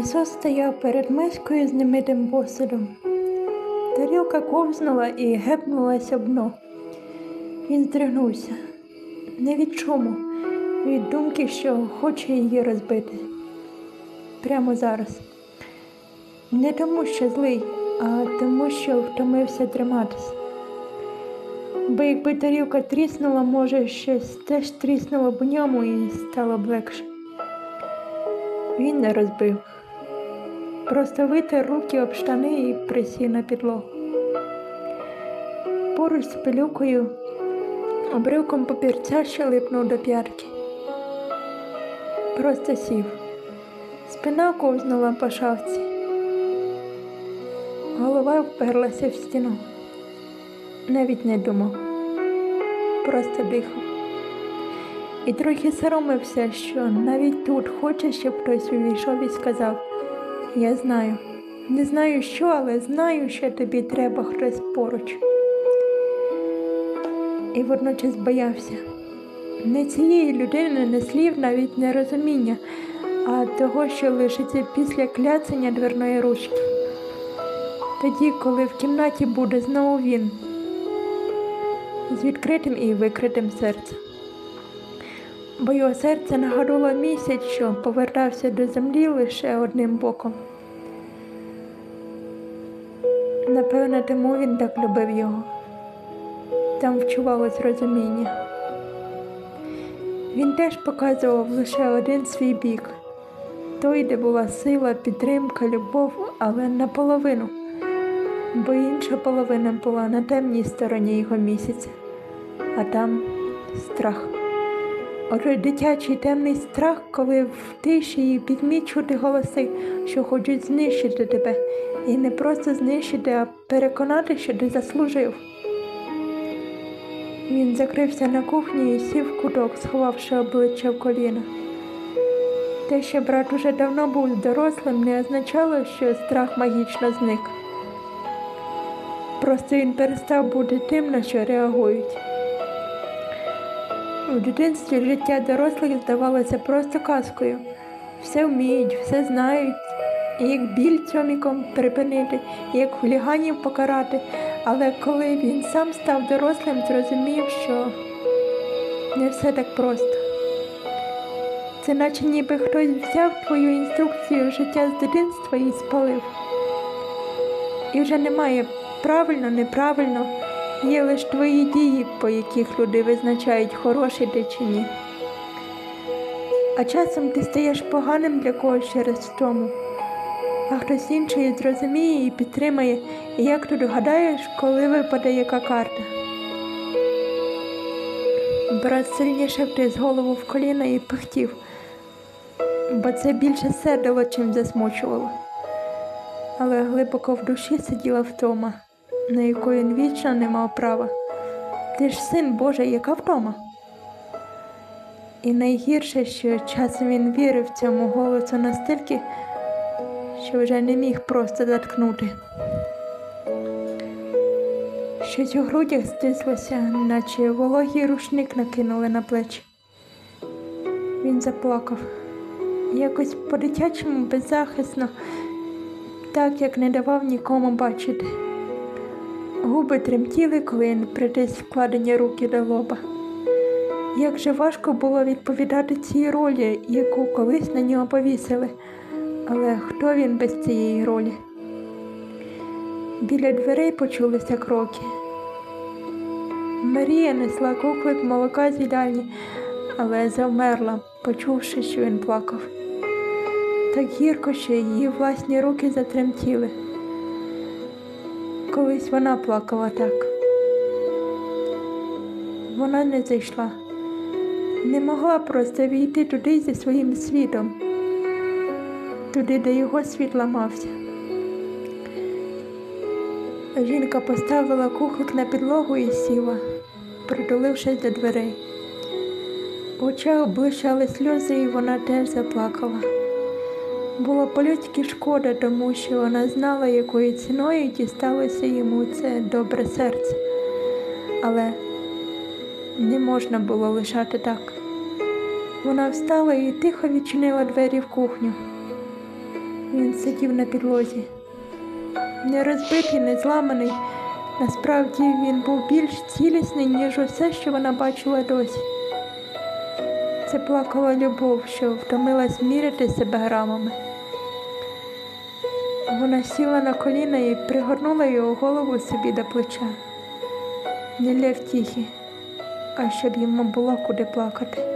Ісус стояв перед мискою з немитим посудом. Тарілка ковзнула і гепнулася в дно. Він здригнувся. Не від чому, від думки, що хоче її розбити. Прямо зараз. Не тому, що злий, а тому, що втомився триматись. Бо якби тарілка тріснула, може, щось теж тріснуло б у ньому і стало б легше. Він не розбив. Просто витер руки об штани і присів на підлогу. Поруч з пилюкою обривком папірця що липнув до п'ятки. Просто сів. Спина ковзнула по шавці. Голова вперлася в стіну. Навіть не думав, просто дихав. І трохи соромився, що навіть тут хоче, щоб хтось увійшов і сказав: Я знаю, не знаю що, але знаю, що тобі треба хтось поруч. І водночас боявся не цієї людини, не слів, навіть не розуміння, а того, що лишиться після кляцання дверної ручки. Тоді, коли в кімнаті буде знову він, з відкритим і викритим серцем. Бо його серце нагадувало місяць, що повертався до землі лише одним боком. Напевно, тому він так любив його. Там вчувалось розуміння. Він теж показував лише один свій бік той, де була сила, підтримка, любов, але наполовину, бо інша половина була на темній стороні його місяця, а там страх. Дитячий темний страх, коли в тиші і пітьмі чути голоси, що хочуть знищити тебе, і не просто знищити, а переконати, що ти заслужив. Він закрився на кухні і сів в куток, сховавши обличчя в коліна. Те, що брат уже давно був дорослим, не означало, що страх магічно зник. Просто він перестав бути тим, на що реагують. У дитинстві життя дорослих здавалося просто казкою. Все вміють, все знають, і як біль цьоміком припинити, і як хуліганів покарати. Але коли він сам став дорослим, зрозумів, що не все так просто. Це наче ніби хтось взяв твою інструкцію життя з дитинства і спалив. І вже немає правильно, неправильно, є лише твої дії, по яких люди визначають, хороший ти чи ні. А часом ти стаєш поганим для когось через втому, а хтось інший зрозуміє і підтримає, і як ти догадаєш, коли випаде яка карта. Брат сильніше втис голову в коліна і пихтів, бо це більше сердило, чим засмучувало. Але глибоко в душі сиділа втома, на яку він вічно не мав права. Ти ж син Божий, яка втома? І найгірше, що часом він вірив цьому голосу настільки, що вже не міг просто заткнути. Щось у грудях стислося, наче вологий рушник накинули на плечі. Він заплакав, якось по-дитячому беззахисно, так як не давав нікому бачити. Губи тремтіли, коли він притис вкладені руки до лоба. Як же важко було відповідати цій ролі, яку колись на нього повісили. Але хто він без цієї ролі? Біля дверей почулися кроки. Марія несла куклик молока з їдальні, але завмерла, почувши, що він плакав. Так гірко, що її власні руки затремтіли. Колись вона плакала так. Вона не зайшла, не могла просто війти туди зі своїм світом, туди, де його світ ламався. Жінка поставила кухлик на підлогу і сіла, притулившись до дверей. В очах блищали сльози, і вона теж заплакала. Було по-людськи шкода, тому що вона знала, якою ціною дісталося йому це добре серце. Але не можна було лишати так. Вона встала і тихо відчинила двері в кухню. Він сидів на підлозі. Не розбитий, не зламаний. Насправді він був більш цілісний, ніж усе, що вона бачила досі. Це плакала любов, що втомилась міряти себе грамами. Вона сіла на коліна і пригорнула його голову собі до плеча. Не для втіхи, а щоб йому було куди плакати.